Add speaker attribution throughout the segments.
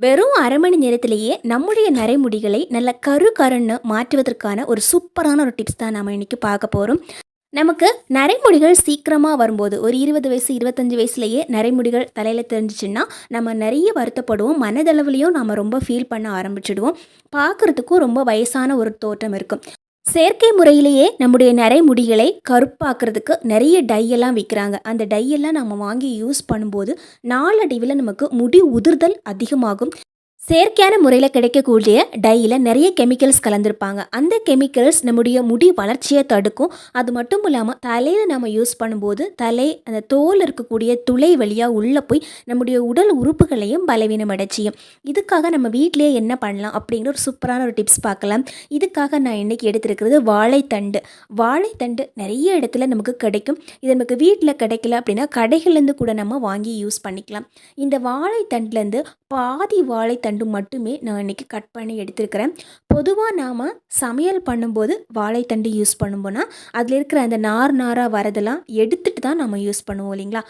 Speaker 1: வெறும் அரை மணி நேரத்திலேயே நம்முடைய நரைமுடிகளை நல்ல கரு கருன்னு மாற்றுவதற்கான ஒரு சூப்பரான ஒரு டிப்ஸ் தான் நம்ம இன்னைக்கு பார்க்க போகிறோம் நமக்கு நரைமுடிகள் சீக்கிரமாக வரும்போது ஒரு இருபது வயசு இருபத்தஞ்சி வயசுலேயே நரைமுடிகள் தலையில் தெரிஞ்சிச்சுன்னா நம்ம நிறைய வருத்தப்படுவோம். மனதளவுலையும் நம்ம ரொம்ப ஃபீல் பண்ண ஆரம்பிச்சிடுவோம். பார்க்குறதுக்கும் ரொம்ப வயசான ஒரு தோற்றம் இருக்கும். செயற்கை முறையிலேயே நம்முடைய நரைமுடிகளை கருப்பாக்குறதுக்கு நிறைய டையெல்லாம் விற்கிறாங்க. அந்த டையெல்லாம் நம்ம வாங்கி யூஸ் பண்ணும்போது நாளடைவில் நமக்கு முடி உதிர்தல் அதிகமாகும். செயற்கையான முறையில் கிடைக்கக்கூடிய டையில் நிறைய கெமிக்கல்ஸ் கலந்துருப்பாங்க. அந்த கெமிக்கல்ஸ் நம்முடைய முடி வளர்ச்சியை தடுக்கும். அது மட்டும் இல்லாமல் தலையில் நம்ம யூஸ் பண்ணும்போது தலை அந்த தோல் இருக்கக்கூடிய துளை வழியாக உள்ளே போய் நம்முடைய உடல் உறுப்புகளையும் பலவீனம் அடைச்சியும். இதுக்காக நம்ம வீட்டிலேயே என்ன பண்ணலாம் அப்படிங்கிற ஒரு சூப்பரான ஒரு டிப்ஸ் பார்க்கலாம். இதுக்காக நான் இன்றைக்கி எடுத்திருக்கிறது வாழைத்தண்டு. வாழைத்தண்டு நிறைய இடத்துல நமக்கு கிடைக்கும். இது நமக்கு வீட்டில் கிடைக்கல அப்படின்னா கடைகள்லேருந்து கூட நம்ம வாங்கி யூஸ் பண்ணிக்கலாம். இந்த வாழைத்தண்டுலேருந்து பாதி வாழைத்தண்டு மட்டுமே நான் இன்றைக்கி கட் பண்ணி எடுத்திருக்கிறேன். பொதுவாக நாம் சமையல் பண்ணும்போது வாழைத்தண்டு யூஸ் பண்ணும்போனா அதில் இருக்கிற அந்த நார் நாராக வரதெல்லாம் எடுத்துட்டு தான் நம்ம யூஸ் பண்ணுவோம் இல்லைங்களா?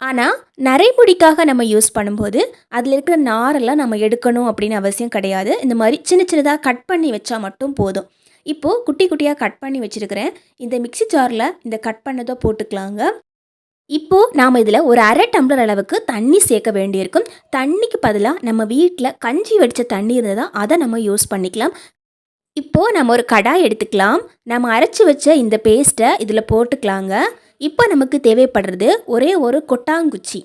Speaker 1: ஆனால் நரைமுடிக்காக நம்ம யூஸ் பண்ணும்போது அதில் இருக்கிற நாரெல்லாம் நம்ம எடுக்கணும் அப்படின்னு அவசியம் கிடையாது. இந்த மாதிரி சின்ன சின்னதாக கட் பண்ணி வச்சா மட்டும் போதும். இப்போது குட்டி குட்டியாக கட் பண்ணி வச்சுருக்கிறேன். இந்த மிக்ஸி ஜாரில் இந்த கட் பண்ணதோ போட்டுக்கலாங்க. இப்போது நாம் இதில் ஒரு அரை டம்ளர் அளவுக்கு தண்ணி சேர்க்க வேண்டியிருக்கும். தண்ணிக்கு பதிலாக நம்ம வீட்டில் கஞ்சி வடித்த தண்ணி இருந்ததா அதை நம்ம யூஸ் பண்ணிக்கலாம். இப்போது நம்ம ஒரு கடாய் எடுத்துக்கலாம். நம்ம அரைச்சி வச்ச இந்த பேஸ்ட்டை இதில் போட்டுக்கலாங்க. இப்போ நமக்கு தேவைப்படுறது ஒரே ஒரு கொட்டாங்குச்சி.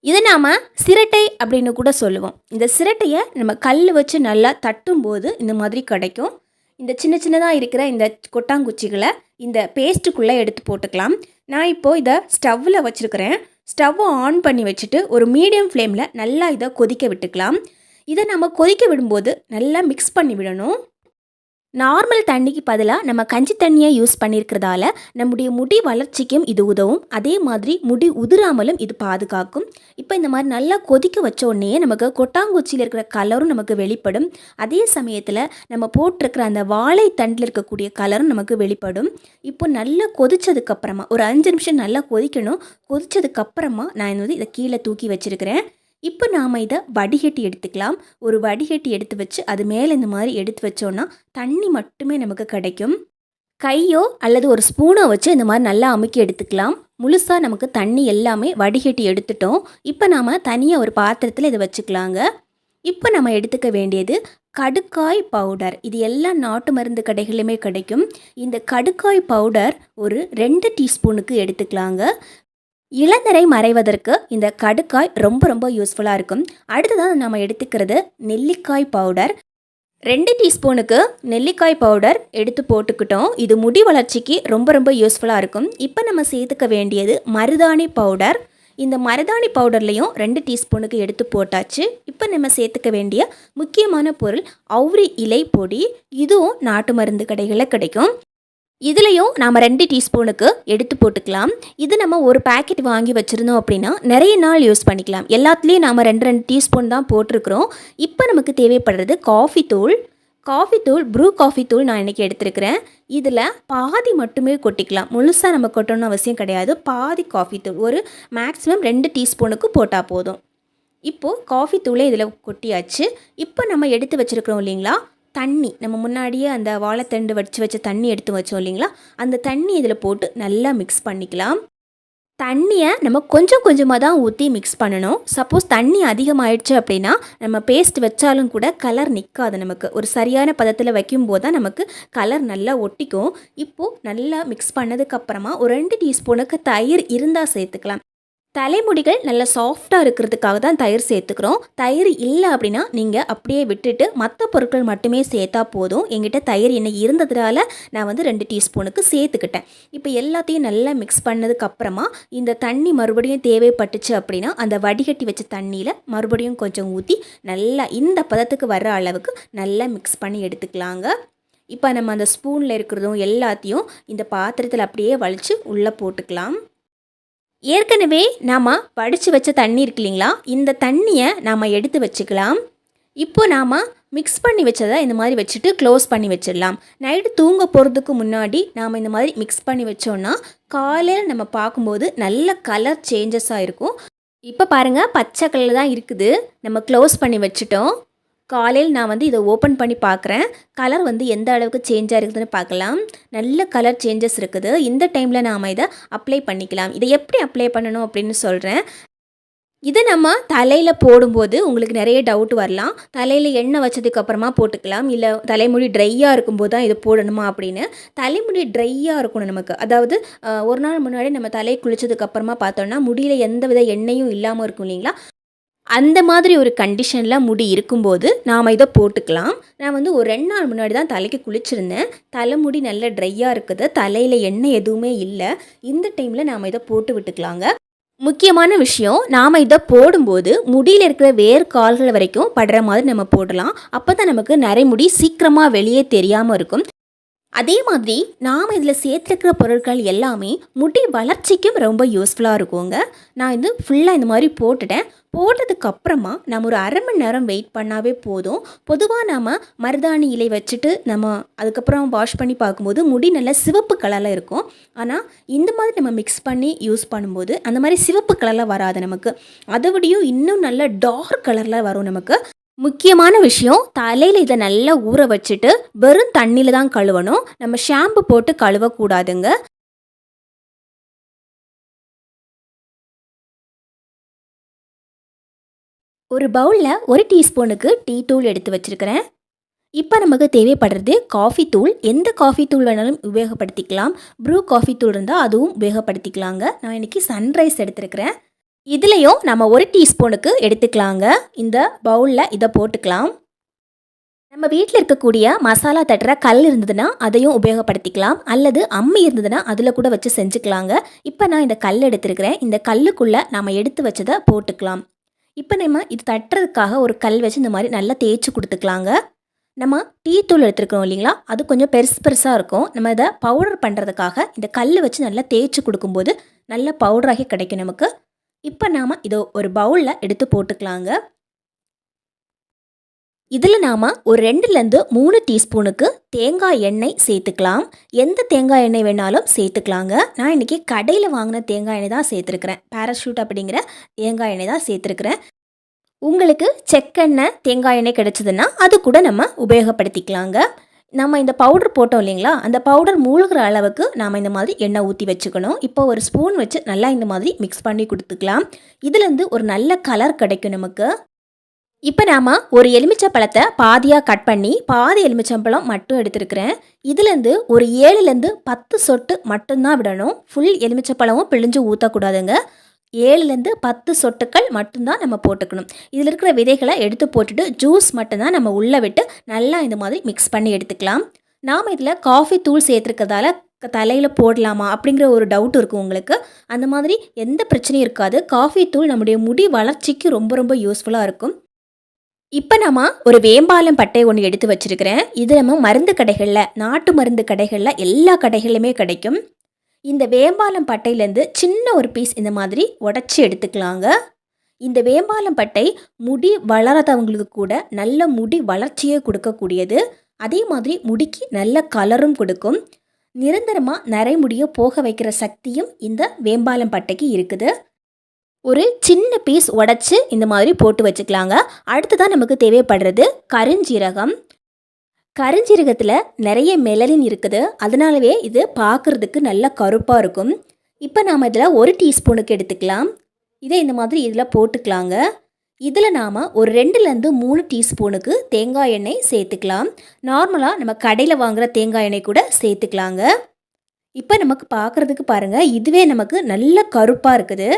Speaker 1: இதை நாம் சிரட்டை அப்படின்னு கூட சொல்லுவோம். இந்த சிரட்டையை நம்ம கல் வச்சு நல்லா தட்டும்போது இந்த மாதிரி கிடைக்கும். இந்த சின்ன சின்னதாக இருக்கிற இந்த கொட்டாங்குச்சிகளை இந்த பேஸ்ட்டுக்குள்ளே எடுத்து போட்டுக்கலாம். நான் இப்போது இதை ஸ்டவ்வில் வச்சுருக்கிறேன். ஸ்டவ்வை ஆன் பண்ணி வச்சுட்டு ஒரு மீடியம் ஃப்ளேமில் நல்லா இதை கொதிக்க விட்டுக்கலாம். இதை நம்ம கொதிக்க விடும்போது நல்லா மிக்ஸ் பண்ணி விடணும். நார்மல் தண்ணிக்கு பதிலாக நம்ம கஞ்சி தண்ணியை யூஸ் பண்ணியிருக்கிறதால நம்முடைய முடி வளர்ச்சிக்கும் இது உதவும். அதே மாதிரி முடி உதிராமலும் இது பாதுகாக்கும். இப்போ இந்த மாதிரி நல்லா கொதிக்க வச்ச உடனே நமக்கு கொட்டாங்குச்சியில் இருக்கிற கலரும் நமக்கு வெளிப்படும். அதே சமயத்தில் நம்ம போட்டிருக்கிற அந்த வாழை தண்டில் இருக்கக்கூடிய கலரும் நமக்கு வெளிப்படும். இப்போ நல்லா கொதிச்சதுக்கப்புறமா ஒரு அஞ்சு நிமிஷம் நல்லா கொதிக்கணும். கொதிச்சதுக்கப்புறமா நான் வந்து இதை கீழே தூக்கி வச்சுருக்கிறேன். இப்போ நாம் இதை வடிகட்டி எடுத்துக்கலாம். ஒரு வடிகட்டி எடுத்து வச்சு அது மேலே இந்த மாதிரி எடுத்து வச்சோன்னா தண்ணி மட்டுமே நமக்கு கிடைக்கும். கையோ அல்லது ஒரு ஸ்பூனோ வச்சு இந்த மாதிரி நல்லா அமுக்கி எடுத்துக்கலாம். முழுசாக நமக்கு தண்ணி எல்லாமே வடிகட்டி எடுத்துட்டோம். இப்போ நாம் தனியாக ஒரு பாத்திரத்தில் இதை வச்சுக்கலாங்க. இப்போ நம்ம எடுத்துக்க வேண்டியது கடுக்காய் பவுடர். இது எல்லா நாட்டு மருந்து கடைகளிலுமே கிடைக்கும். இந்த கடுக்காய் பவுடர் ஒரு ரெண்டு டீஸ்பூனுக்கு எடுத்துக்கலாங்க. இளநரை மறைவதற்கு இந்த கடுக்காய் ரொம்ப ரொம்ப யூஸ்ஃபுல்லாக இருக்கும். அடுத்ததாக நம்ம எடுத்துக்கிறது நெல்லிக்காய் பவுடர் ரெண்டு டீஸ்பூனுக்கு நெல்லிக்காய் பவுடர் எடுத்து போட்டுக்கிட்டோம். இது முடி வளர்ச்சிக்கு ரொம்ப ரொம்ப யூஸ்ஃபுல்லாக இருக்கும். இப்போ நம்ம சேர்த்துக்க வேண்டியது மருதாணி பவுடர் இந்த மருதாணி பவுடர்லேயும் ரெண்டு டீஸ்பூனுக்கு எடுத்து போட்டாச்சு. இப்போ நம்ம சேர்த்துக்க வேண்டிய முக்கியமான பொருள் அவுரி இலை பொடி. இதுவும் நாட்டு மருந்து கடைகளில் கிடைக்கும். இதுலேயும் நாம் ரெண்டு டீஸ்பூனுக்கு எடுத்து போட்டுக்கலாம். இது நம்ம ஒரு பேக்கெட் வாங்கி வச்சுருந்தோம் அப்படின்னா நிறைய நாள் யூஸ் பண்ணிக்கலாம். எல்லாத்துலேயும் நாம் ரெண்டு ரெண்டு டீஸ்பூன் தான் போட்டிருக்கிறோம். இப்போ நமக்கு தேவைப்படுறது காஃபி தூள். காஃபி தூள் ப்ரூ காஃபி தூள் நான் இன்றைக்கி எடுத்துருக்கிறேன். இதில் பாதி மட்டுமே கொட்டிக்கலாம். முழுசாக நம்ம கொட்டணும்னு அவசியம் கிடையாது. பாதி காஃபி தூள். ஒரு மேக்ஸிமம் ரெண்டு டீஸ்பூனுக்கு போட்டால் போதும். இப்போது காஃபி தூளே இதில் கொட்டியாச்சு. இப்போ நம்ம எடுத்து வச்சுருக்கிறோம் இல்லைங்களா? தண்ணி நம்ம முன்னாடியே அந்த வாழைத்தண்டு வடித்து வச்ச தண்ணி எடுத்து வச்சோம் இல்லைங்களா? அந்த தண்ணி இதில் போட்டு நல்லா மிக்ஸ் பண்ணிக்கலாம். தண்ணியை நம்ம கொஞ்சம் கொஞ்சமாக தான் ஊற்றி மிக்ஸ் பண்ணணும். சப்போஸ் தண்ணி அதிகமாயிடுச்சு அப்படின்னா நம்ம பேஸ்ட் வச்சாலும் கூட கலர் நிற்காது நமக்கு. ஒரு சரியான பதத்தில் வைக்கும்போது தான் நமக்கு கலர் நல்லா ஒட்டிக்கும். இப்போது நல்லா மிக்ஸ் பண்ணதுக்கப்புறமா ஒரு ரெண்டு டீஸ்பூனுக்கு தயிர் இருந்தால் சேர்த்துக்கலாம். தலைமுடிகள் நல்லா சாஃப்டாக இருக்கிறதுக்காக தான் தயிர் சேர்த்துக்கிறோம். தயிர் இல்லை அப்படின்னா நீங்கள் அப்படியே விட்டுட்டு மற்ற பொருட்கள் மட்டுமே சேர்த்தா போதும். எங்கிட்ட தயிர் என்ன இருந்ததுனால நான் வந்து ரெண்டு டீஸ்பூனுக்கு சேர்த்துக்கிட்டேன். இப்போ எல்லாத்தையும் நல்லா மிக்ஸ் பண்ணதுக்கப்புறமா இந்த தண்ணி மறுபடியும் தேவைப்பட்டுச்சு அப்படின்னா அந்த வடிகட்டி வச்ச தண்ணியில் மறுபடியும் கொஞ்சம் ஊற்றி நல்லா இந்த பதத்துக்கு வர்ற அளவுக்கு நல்லா மிக்ஸ் பண்ணி எடுத்துக்கலாங்க. இப்போ நம்ம அந்த ஸ்பூனில் இருக்கிறதும் எல்லாத்தையும் இந்த பாத்திரத்தில் அப்படியே வலித்து உள்ளே போட்டுக்கலாம். ஏற்கனவே நாம் வடித்து வச்ச தண்ணி இருக்கு இல்லைங்களா? இந்த தண்ணியை நாம் எடுத்து வச்சுக்கலாம். இப்போ நாம் மிக்ஸ் பண்ணி வச்சதை இந்த மாதிரி வச்சுட்டு க்ளோஸ் பண்ணி வச்சிடலாம். நைட்டு தூங்க போகிறதுக்கு முன்னாடி நாம் இந்த மாதிரி மிக்ஸ் பண்ணி வச்சோன்னா காலையில் நம்ம பார்க்கும்போது நல்ல கலர் சேஞ்சஸாக இருக்கும். இப்போ பாருங்கள் பச்சை கலர் தான் இருக்குது. நம்ம க்ளோஸ் பண்ணி வச்சுட்டோம். காலையில் நான் வந்து இதை ஓப்பன் பண்ணி பார்க்குறேன். கலர் வந்து எந்த அளவுக்கு சேஞ்சாக இருக்குதுன்னு பார்க்கலாம். நல்ல கலர் சேஞ்சஸ் இருக்குது. இந்த டைமில் நாம் இதை அப்ளை பண்ணிக்கலாம். இதை எப்படி அப்ளை பண்ணணும் அப்படின்னு சொல்கிறேன் இதை நம்ம தலையில் போடும்போது உங்களுக்கு நிறைய டவுட் வரலாம். தலையில் எண்ணெய் வச்சதுக்கப்புறமா போட்டுக்கலாம். இல்லை தலைமுடி ட்ரையாக இருக்கும்போது தான் இதை போடணுமா அப்படின்னு. தலைமுடி ட்ரையாக இருக்கணும் நமக்கு. அதாவது ஒரு நாள் முன்னாடி நம்ம தலையை குளித்ததுக்கப்புறமா பார்த்தோன்னா முடியில் எந்த வித எண்ணெயும் இல்லாமல் இருக்கும் இல்லைங்களா? அந்த மாதிரி ஒரு கண்டிஷனில் முடி இருக்கும்போது நாம் இதை போட்டுக்கலாம். நான் வந்து ஒரு ரெண்டு நாள் முன்னாடி தான் தலைக்கு குளிச்சிருந்தேன். தலைமுடி நல்ல ட்ரையாக இருக்குது. தலையில் எண்ணெய் எதுவுமே இல்லை. இந்த டைமில் நாம் இதை போட்டு விட்டுக்கலாங்க. முக்கியமான விஷயம் நாம் இதை போடும்போது முடியில் இருக்கிற வேர் கால்கள் வரைக்கும் படுற மாதிரி நம்ம போடலாம். அப்போ தான் நமக்கு நரைமுடி சீக்கிரமாக வெளியே தெரியாமல் இருக்கும். அதே மாதிரி நாம் இதில் சேர்த்துருக்கிற பொருட்கள் எல்லாமே முடி வளர்ச்சிக்கும் ரொம்ப யூஸ்ஃபுல்லாக இருக்குங்க. நான் இது ஃபுல்லாக இந்த மாதிரி போட்டுட்டேன். போட்டதுக்கப்புறமா நம்ம ஒரு அரை மணி நேரம் வெயிட் பண்ணாவே போதும். பொதுவாக நாம் மருதாணி இலை வச்சுட்டு நம்ம அதுக்கப்புறம் வாஷ் பண்ணி பார்க்கும்போது முடி நல்லா சிவப்பு கலரில் இருக்கும். ஆனால் இந்த மாதிரி நம்ம மிக்ஸ் பண்ணி யூஸ் பண்ணும்போது அந்த மாதிரி சிவப்பு கலரில் வராது நமக்கு. அதை விடையும் இன்னும் நல்ல டார்க் கலரில் வரும் நமக்கு. முக்கியமான விஷயம் தலையில் இதை நல்லா ஊற வச்சுட்டு வெறும் தண்ணியில் தான் கழுவணும். நம்ம ஷாம்பு போட்டு கழுவக்கூடாதுங்க. ஒரு பவுலில் ஒரு டீஸ்பூனுக்கு டீ தூள் எடுத்து வச்சுருக்கிறேன். இப்போ நமக்கு தேவைப்படுறது காஃபி தூள். எந்த காஃபி தூள் வேணாலும் உபயோகப்படுத்திக்கலாம். ப்ரூ காஃபி தூள் இருந்தால் அதுவும் உபயோகப்படுத்திக்கலாங்க. நான் இன்றைக்கி சன்ரைஸ் எடுத்துருக்கிறேன். இதுலேயும் நம்ம ஒரு டீஸ்பூனுக்கு எடுத்துக்கலாங்க. இந்த பவுலில் இதை போட்டுக்கலாம். நம்ம வீட்டில் இருக்கக்கூடிய மசாலா தட்டுற கல் இருந்ததுன்னா அதையும் உபயோகப்படுத்திக்கலாம். அல்லது அம்மி இருந்ததுன்னா அதில் கூட வச்சு செஞ்சுக்கலாங்க. இப்போ நான் இந்த கல் எடுத்திருக்கிறேன். இந்த கல்லுக்குள்ளே நம்ம எடுத்து வச்சதை போட்டுக்கலாம். இப்போ நம்ம இது தட்டுறதுக்காக ஒரு கல் வச்சு இந்த மாதிரி நல்லா தேய்ச்சி கொடுத்துக்கலாங்க. நம்ம டீ தூள் எடுத்துருக்கோம் இல்லைங்களா? அது கொஞ்சம் பெருசு பெருசாக இருக்கும். நம்ம இதை பவுடர் பண்ணுறதுக்காக இந்த கல் வச்சு நல்லா தேய்ச்சி கொடுக்கும்போது நல்ல பவுடராகி கிடைக்கும் நமக்கு. இப்போ நாம் இதை ஒரு பவுலில் எடுத்து போட்டுக்கலாங்க. இதில் நாம் ஒரு ரெண்டுலேருந்து மூணு டீஸ்பூனுக்கு தேங்காய் எண்ணெய் சேர்த்துக்கலாம். எந்த தேங்காய் எண்ணெய் வேணாலும் சேர்த்துக்கலாங்க. நான் இன்றைக்கி கடையில் வாங்கின தேங்காய் எண்ணெய் தான் சேர்த்துருக்குறேன். பேராஷூட் அப்படிங்கிற தேங்காய் எண்ணெய் தான் சேர்த்துருக்குறேன். உங்களுக்கு செக்கெண்ணெய் தேங்காய் எண்ணெய் கிடைச்சதுன்னா அது கூட நம்ம உபயோகப்படுத்திக்கலாங்க. நம்ம இந்த பவுடர் போட்டோம் இல்லைங்களா? அந்த பவுடர் மூழ்கிற அளவுக்கு நாம் இந்த மாதிரி எண்ணெய் ஊற்றி வச்சுக்கணும். இப்போ ஒரு ஸ்பூன் வச்சு நல்லா இந்த மாதிரி மிக்ஸ் பண்ணி கொடுத்துக்கலாம். இதுலேருந்து ஒரு நல்ல கலர் கிடைக்கும் நமக்கு. இப்போ நாம் ஒரு எலுமிச்சை பழத்தை பாதியாக கட் பண்ணி பாதி எலுமிச்சம்பழம் மட்டும் எடுத்துருக்கிறேன். இதுலேருந்து ஒரு ஏழுலேருந்து பத்து சொட்டு மட்டும்தான் விடணும். ஃபுல் எலுமிச்சப்பழமும் பிழிஞ்சு ஊற்றக்கூடாதுங்க ஏழுலேருந்து பத்து சொட்டுக்கள் மட்டும்தான் நம்ம போட்டுக்கணும். இதில் இருக்கிற விதைகளை எடுத்து போட்டுட்டு ஜூஸ் மட்டும்தான் நம்ம உள்ளே விட்டு நல்லா இந்த மாதிரி மிக்ஸ் பண்ணி எடுத்துக்கலாம். நாம் இதில் காஃபி தூள் சேர்த்துருக்கதால தலையில் போடலாமா அப்படிங்கிற ஒரு டவுட் இருக்கும் உங்களுக்கு. அந்த மாதிரி எந்த பிரச்சனையும் இருக்காது. காஃபி தூள் நம்முடைய முடி வளர்ச்சிக்கு ரொம்ப ரொம்ப யூஸ்ஃபுல்லாக இருக்கும். இப்போ நம்ம ஒரு வேம்பாலம் பட்டை ஒன்று எடுத்து வச்சிருக்கிறேன். இது நம்ம மருந்து கடைகளில் நாட்டு மருந்து கடைகளில் எல்லா கடைகளிலுமே கிடைக்கும். இந்த வேம்பாலம் பட்டையிலேருந்து சின்ன ஒரு பீஸ் இந்த மாதிரி உடச்சி எடுத்துக்கலாங்க. இந்த வேம்பாலம் பட்டை முடி வளராதவங்களுக்கு கூட நல்ல முடி வளர்ச்சியை கொடுக்கக்கூடியது. அதே மாதிரி முடிக்கு நல்ல கலரும் கொடுக்கும். நிரந்தரமாக நரைமுடியை போக வைக்கிற சக்தியும் இந்த வேம்பாலம் பட்டைக்கு இருக்குது. ஒரு சின்ன பீஸ் உடச்சி இந்த மாதிரி போட்டு வச்சுக்கலாங்க. அடுத்ததான் நமக்கு தேவைப்படுறது கருஞ்சீரகம். கருஞ்சீரகத்தில் நிறைய மெலனின் இருக்குது. அதனாலவே இது பார்க்குறதுக்கு நல்ல கருப்பாக இருக்கும். இப்போ நாம் இதில் ஒரு டீஸ்பூனுக்கு எடுத்துக்கலாம். இதை இந்த மாதிரி இதில் போட்டுக்கலாங்க. இதில் நாம் ஒரு ரெண்டுலேருந்து மூணு டீஸ்பூனுக்கு தேங்காய் எண்ணெய் சேர்த்துக்கலாம். நார்மலாக நம்ம கடையில் வாங்குகிற தேங்காய் எண்ணெய் கூட சேர்த்துக்கலாங்க. இப்போ நமக்கு பார்க்குறதுக்கு பாருங்கள் இதுவே நமக்கு நல்ல கருப்பாக இருக்குது.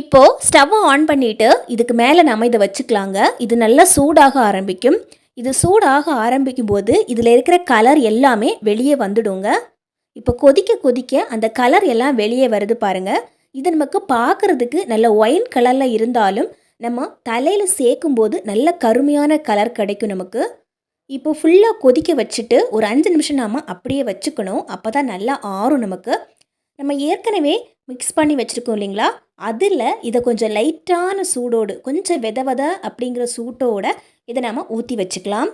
Speaker 1: இப்போது ஸ்டவ்வை ஆன் பண்ணிவிட்டு இதுக்கு மேலே நம்ம இதை வச்சுக்கலாங்க. இது நல்லா சூடாக ஆரம்பிக்கும். இது சூடாக ஆரம்பிக்கும் போது இதில் இருக்கிற கலர் எல்லாமே வெளியே வந்துடுங்க. இப்போ கொதிக்க கொதிக்க அந்த கலர் எல்லாம் வெளியே வருது பாருங்கள் இது நமக்கு பார்க்கறதுக்கு நல்ல ஒயின் கலரில் இருந்தாலும் நம்ம தலையில் சேர்க்கும்போது நல்ல கருமையான கலர் கிடைக்கும் நமக்கு. இப்போ ஃபுல்லாக கொதிக்க வச்சுட்டு ஒரு அஞ்சு நிமிஷம் நாம அப்படியே வச்சுக்கணும். அப்போ தான் நல்லா ஆறும் நமக்கு. நம்ம ஏற்கனவே மிக்ஸ் பண்ணி வச்சுருக்கோம் இல்லைங்களா? அதில் இதை கொஞ்சம் லைட்டான சூடோடு கொஞ்சம் வித வித அப்படிங்கிற சூட்டோட இதை நாம் ஊற்றி வச்சுக்கலாம்.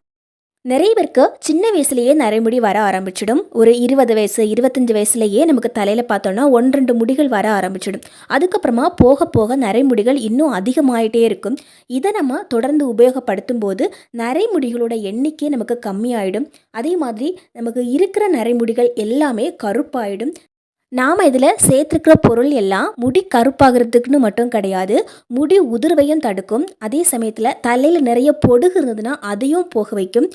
Speaker 1: நிறைய பேருக்கு சின்ன வயசுலேயே நரைமுடி வர ஆரம்பிச்சிடும். ஒரு இருபது வயசு இருபத்தஞ்சி வயசுலேயே நமக்கு தலையில் பார்த்தோன்னா ஒன்று ரெண்டு முடிகள் வர ஆரம்பிச்சிடும். அதுக்கப்புறமா போக போக நரைமுடிகள் இன்னும் அதிகமாயிட்டே இருக்கும். இதை நம்ம தொடர்ந்து உபயோகப்படுத்தும் போது நரைமுடிகளோட எண்ணிக்கை நமக்கு கம்மியாயிடும். அதே மாதிரி நமக்கு இருக்கிற நரைமுடிகள் எல்லாமே கருப்பாயிடும். நாம் இதில் சேர்த்துருக்கிற பொருள் எல்லாம் முடி கருப்பாகிறதுக்குன்னு மட்டும் கிடையாது. முடி உதிர்வையும் தடுக்கும். அதே சமயத்தில் தலையில் நிறைய பொடுகு இருந்ததுன்னா அதையும் போக வைக்கும்.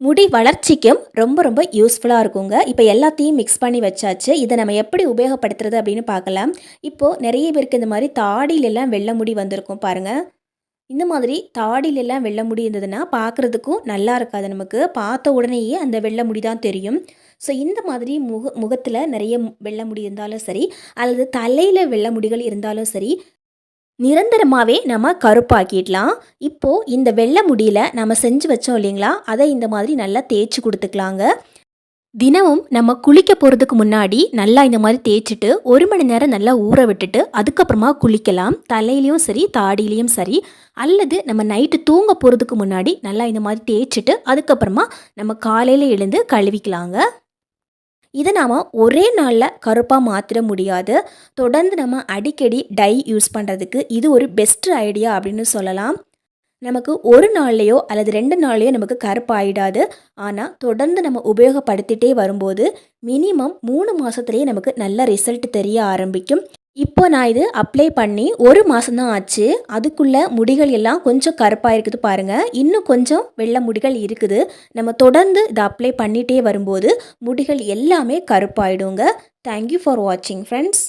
Speaker 1: முடி வளர்ச்சிக்கும் ரொம்ப ரொம்ப யூஸ்ஃபுல்லாக இருக்குங்க. இப்போ எல்லாத்தையும் மிக்ஸ் பண்ணி வச்சாச்சு. இதை நம்ம எப்படி உபயோகப்படுத்துறது அப்படின்னு பார்க்கலாம். இப்போது நிறைய பேருக்கு இந்த மாதிரி தாடியிலெல்லாம் வெள்ளை முடி வந்திருக்கும் பாருங்கள் இந்த மாதிரி தாடியிலெல்லாம் வெள்ளை முடி இருந்ததுன்னா பார்க்குறதுக்கும் நல்லா இருக்காது நமக்கு. பார்த்த உடனேயே அந்த வெள்ளை முடி தான் தெரியும். ஸோ இந்த மாதிரி முக முகத்தில் நிறைய வெள்ளை முடி இருந்தாலும் சரி அல்லது தலையில் வெள்ளை முடிகள் இருந்தாலும் சரி நிரந்தரமாகவே நம்ம கருப்பாக்கிடலாம். இப்போது இந்த வெள்ளை முடியில் நம்ம செஞ்சு வச்சோம் இல்லைங்களா? அதை இந்த மாதிரி நல்லா தேய்ச்சி கொடுத்துக்கலாங்க. தினமும் நம்ம குளிக்க போகிறதுக்கு முன்னாடி நல்லா இந்த மாதிரி தேய்ச்சிட்டு ஒரு மணி நேரம் நல்லா ஊற விட்டுட்டு அதுக்கப்புறமா குளிக்கலாம். தலையிலையும் சரி தாடியிலையும் சரி. அல்லது நம்ம நைட்டு தூங்க போகிறதுக்கு முன்னாடி நல்லா இந்த மாதிரி தேய்ச்சிட்டு அதுக்கப்புறமா நம்ம காலையில் எழுந்து கழுவிக்கலாங்க. இதை நாம் ஒரே நாளில் கருப்பாக மாற்றிட முடியாது. தொடர்ந்து நம்ம அடிக்கடி டை யூஸ் பண்ணுறதுக்கு இது ஒரு பெஸ்ட் ஐடியா அப்படின்னு சொல்லலாம். நமக்கு ஒரு நாள்லையோ அல்லது ரெண்டு நாள்லையோ நமக்கு கருப்பாயிடாது. ஆனால் தொடர்ந்து நம்ம உபயோகப்படுத்திட்டே வரும்போது மினிமம் மூணு மாதத்துலேயே நமக்கு நல்ல ரிசல்ட் தெரிய ஆரம்பிக்கும். இப்போ நான் இது அப்ளை பண்ணி ஒரு மாதம்தான் ஆச்சு. அதுக்குள்ளே முடிகள் எல்லாம் கொஞ்சம் கருப்பாக இருக்குது பாருங்கள் இன்னும் கொஞ்சம் வெள்ளை முடிகள் இருக்குது. நம்ம தொடர்ந்து இதை அப்ளை பண்ணிகிட்டே வரும்போது முடிகள் எல்லாமே கருப்பாயிடுங்க. தேங்க்யூ ஃபார் வாட்சிங் ஃப்ரெண்ட்ஸ்